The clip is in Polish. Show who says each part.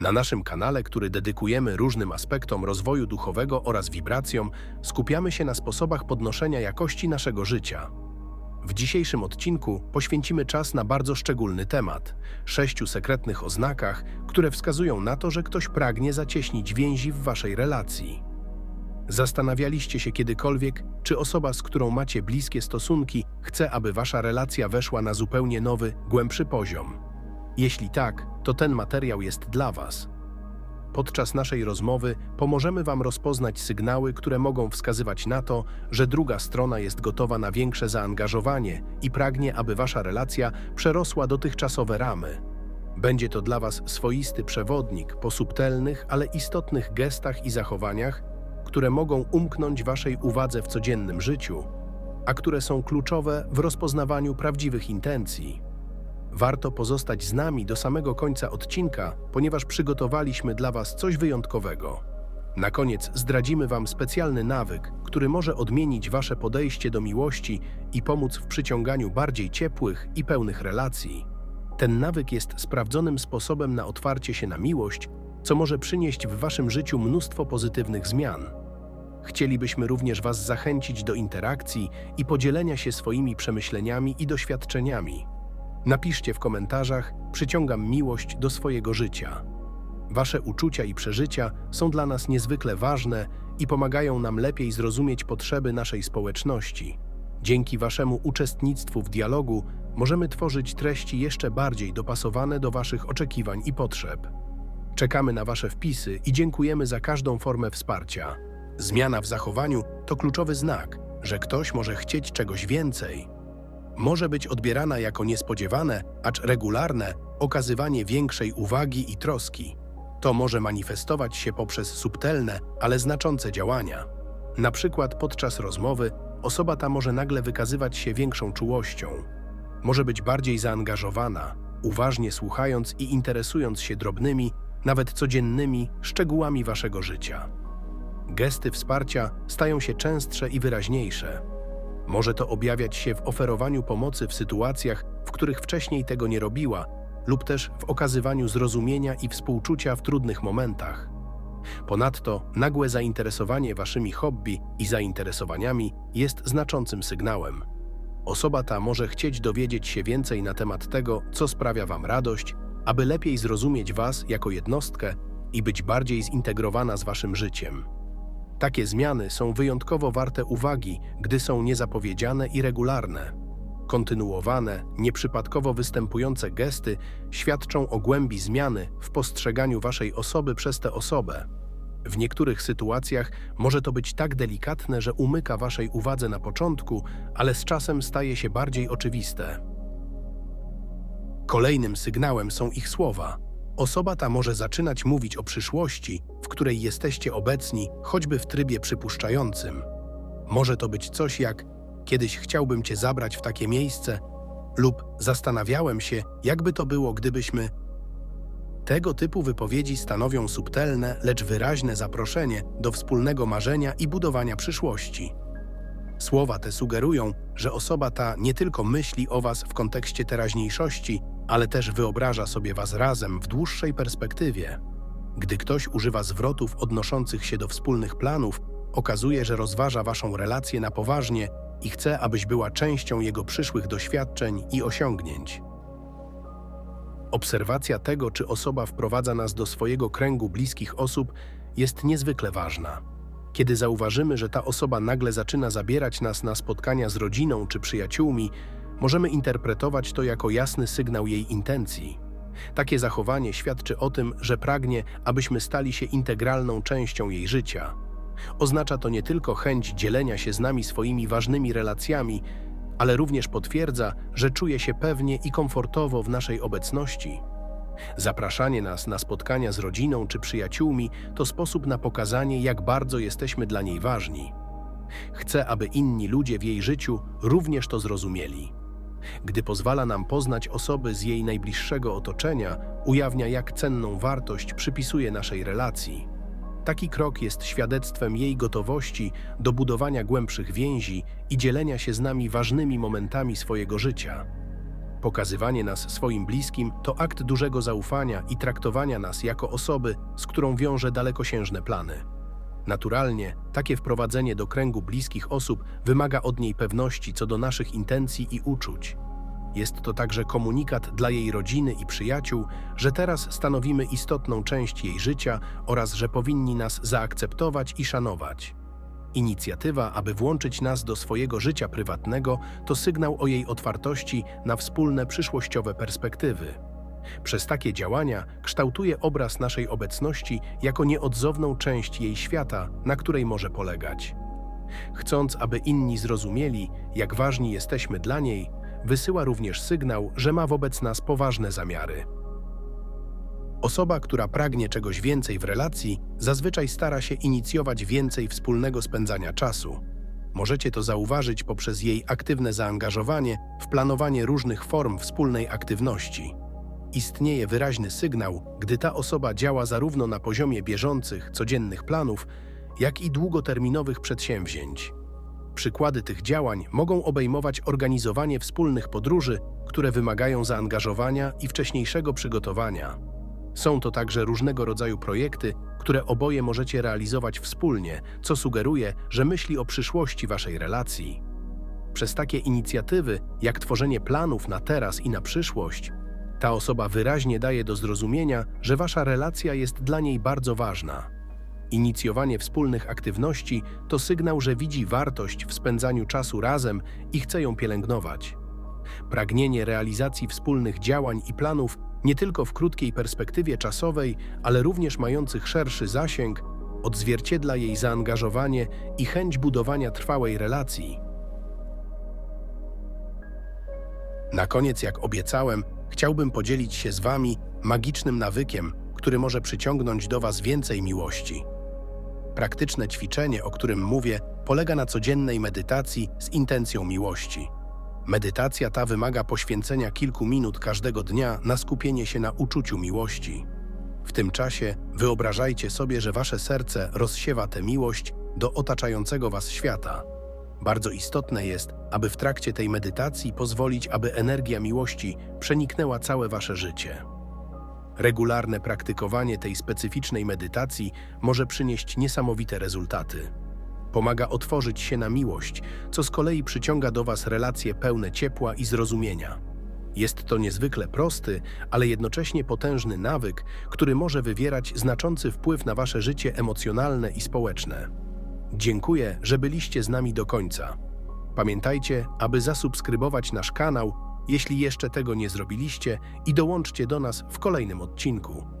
Speaker 1: Na naszym kanale, który dedykujemy różnym aspektom rozwoju duchowego oraz wibracjom, skupiamy się na sposobach podnoszenia jakości naszego życia. W dzisiejszym odcinku poświęcimy czas na bardzo szczególny temat sześciu sekretnych oznakach, które wskazują na to, że ktoś pragnie zacieśnić więzi w waszej relacji. Zastanawialiście się kiedykolwiek, czy osoba, z którą macie bliskie stosunki, chce, aby wasza relacja weszła na zupełnie nowy, głębszy poziom? Jeśli tak, to ten materiał jest dla Was. Podczas naszej rozmowy pomożemy Wam rozpoznać sygnały, które mogą wskazywać na to, że druga strona jest gotowa na większe zaangażowanie i pragnie, aby Wasza relacja przerosła dotychczasowe ramy. Będzie to dla Was swoisty przewodnik po subtelnych, ale istotnych gestach i zachowaniach, które mogą umknąć Waszej uwadze w codziennym życiu, a które są kluczowe w rozpoznawaniu prawdziwych intencji. Warto pozostać z nami do samego końca odcinka, ponieważ przygotowaliśmy dla Was coś wyjątkowego. Na koniec zdradzimy Wam specjalny nawyk, który może odmienić Wasze podejście do miłości i pomóc w przyciąganiu bardziej ciepłych i pełnych relacji. Ten nawyk jest sprawdzonym sposobem na otwarcie się na miłość, co może przynieść w Waszym życiu mnóstwo pozytywnych zmian. Chcielibyśmy również Was zachęcić do interakcji i podzielenia się swoimi przemyśleniami i doświadczeniami. Napiszcie w komentarzach: Przyciągam miłość do swojego życia. Wasze uczucia i przeżycia są dla nas niezwykle ważne i pomagają nam lepiej zrozumieć potrzeby naszej społeczności. Dzięki Waszemu uczestnictwu w dialogu możemy tworzyć treści jeszcze bardziej dopasowane do Waszych oczekiwań i potrzeb. Czekamy na Wasze wpisy i dziękujemy za każdą formę wsparcia. Zmiana w zachowaniu to kluczowy znak, że ktoś może chcieć czegoś więcej może być odbierana jako niespodziewane, acz regularne okazywanie większej uwagi i troski. To może manifestować się poprzez subtelne, ale znaczące działania. Na przykład podczas rozmowy osoba ta może nagle wykazywać się większą czułością. Może być bardziej zaangażowana, uważnie słuchając i interesując się drobnymi, nawet codziennymi szczegółami waszego życia. Gesty wsparcia stają się częstsze i wyraźniejsze. Może to objawiać się w oferowaniu pomocy w sytuacjach, w których wcześniej tego nie robiła, lub też w okazywaniu zrozumienia i współczucia w trudnych momentach. Ponadto nagłe zainteresowanie waszymi hobby i zainteresowaniami jest znaczącym sygnałem. Osoba ta może chcieć dowiedzieć się więcej na temat tego, co sprawia wam radość, aby lepiej zrozumieć was jako jednostkę i być bardziej zintegrowana z waszym życiem. Takie zmiany są wyjątkowo warte uwagi, gdy są niezapowiedziane i regularne. Kontynuowane, nieprzypadkowo występujące gesty świadczą o głębi zmiany w postrzeganiu waszej osoby przez tę osobę. W niektórych sytuacjach może to być tak delikatne, że umyka waszej uwadze na początku, ale z czasem staje się bardziej oczywiste. Kolejnym sygnałem są ich słowa. Osoba ta może zaczynać mówić o przyszłości, w której jesteście obecni, choćby w trybie przypuszczającym. Może to być coś jak kiedyś chciałbym cię zabrać w takie miejsce, lub zastanawiałem się, jakby to było, gdybyśmy. Tego typu wypowiedzi stanowią subtelne, lecz wyraźne zaproszenie do wspólnego marzenia i budowania przyszłości. Słowa te sugerują, że osoba ta nie tylko myśli o Was w kontekście teraźniejszości, ale też wyobraża sobie Was razem w dłuższej perspektywie. Gdy ktoś używa zwrotów odnoszących się do wspólnych planów, okazuje, że rozważa Waszą relację na poważnie i chce, abyś była częścią jego przyszłych doświadczeń i osiągnięć. Obserwacja tego, czy osoba wprowadza nas do swojego kręgu bliskich osób, jest niezwykle ważna. Kiedy zauważymy, że ta osoba nagle zaczyna zabierać nas na spotkania z rodziną czy przyjaciółmi, możemy interpretować to jako jasny sygnał jej intencji. Takie zachowanie świadczy o tym, że pragnie, abyśmy stali się integralną częścią jej życia. Oznacza to nie tylko chęć dzielenia się z nami swoimi ważnymi relacjami, ale również potwierdza, że czuje się pewnie i komfortowo w naszej obecności. Zapraszanie nas na spotkania z rodziną czy przyjaciółmi to sposób na pokazanie, jak bardzo jesteśmy dla niej ważni. Chcę, aby inni ludzie w jej życiu również to zrozumieli. Gdy pozwala nam poznać osoby z jej najbliższego otoczenia, ujawnia, jak cenną wartość przypisuje naszej relacji. Taki krok jest świadectwem jej gotowości do budowania głębszych więzi i dzielenia się z nami ważnymi momentami swojego życia. Pokazywanie nas swoim bliskim to akt dużego zaufania i traktowania nas jako osoby, z którą wiąże dalekosiężne plany. Naturalnie, takie wprowadzenie do kręgu bliskich osób wymaga od niej pewności co do naszych intencji i uczuć. Jest to także komunikat dla jej rodziny i przyjaciół, że teraz stanowimy istotną część jej życia oraz że powinni nas zaakceptować i szanować. Inicjatywa, aby włączyć nas do swojego życia prywatnego, to sygnał o jej otwartości na wspólne przyszłościowe perspektywy. Przez takie działania kształtuje obraz naszej obecności jako nieodzowną część jej świata, na której może polegać. Chcąc, aby inni zrozumieli, jak ważni jesteśmy dla niej, wysyła również sygnał, że ma wobec nas poważne zamiary. Osoba, która pragnie czegoś więcej w relacji, zazwyczaj stara się inicjować więcej wspólnego spędzania czasu. Możecie to zauważyć poprzez jej aktywne zaangażowanie w planowanie różnych form wspólnej aktywności. Istnieje wyraźny sygnał, gdy ta osoba działa zarówno na poziomie bieżących, codziennych planów, jak i długoterminowych przedsięwzięć. Przykłady tych działań mogą obejmować organizowanie wspólnych podróży, które wymagają zaangażowania i wcześniejszego przygotowania. Są to także różnego rodzaju projekty, które oboje możecie realizować wspólnie, co sugeruje, że myśli o przyszłości waszej relacji. Przez takie inicjatywy, jak tworzenie planów na teraz i na przyszłość, ta osoba wyraźnie daje do zrozumienia, że wasza relacja jest dla niej bardzo ważna. Inicjowanie wspólnych aktywności to sygnał, że widzi wartość w spędzaniu czasu razem i chce ją pielęgnować. Pragnienie realizacji wspólnych działań i planów nie tylko w krótkiej perspektywie czasowej, ale również mających szerszy zasięg, odzwierciedla jej zaangażowanie i chęć budowania trwałej relacji. Na koniec, jak obiecałem, chciałbym podzielić się z Wami magicznym nawykiem, który może przyciągnąć do Was więcej miłości. Praktyczne ćwiczenie, o którym mówię, polega na codziennej medytacji z intencją miłości. Medytacja ta wymaga poświęcenia kilku minut każdego dnia na skupienie się na uczuciu miłości. W tym czasie wyobrażajcie sobie, że wasze serce rozsiewa tę miłość do otaczającego was świata. Bardzo istotne jest, aby w trakcie tej medytacji pozwolić, aby energia miłości przeniknęła całe wasze życie. Regularne praktykowanie tej specyficznej medytacji może przynieść niesamowite rezultaty. Pomaga otworzyć się na miłość, co z kolei przyciąga do Was relacje pełne ciepła i zrozumienia. Jest to niezwykle prosty, ale jednocześnie potężny nawyk, który może wywierać znaczący wpływ na Wasze życie emocjonalne i społeczne. Dziękuję, że byliście z nami do końca. Pamiętajcie, aby zasubskrybować nasz kanał, jeśli jeszcze tego nie zrobiliście, i dołączcie do nas w kolejnym odcinku.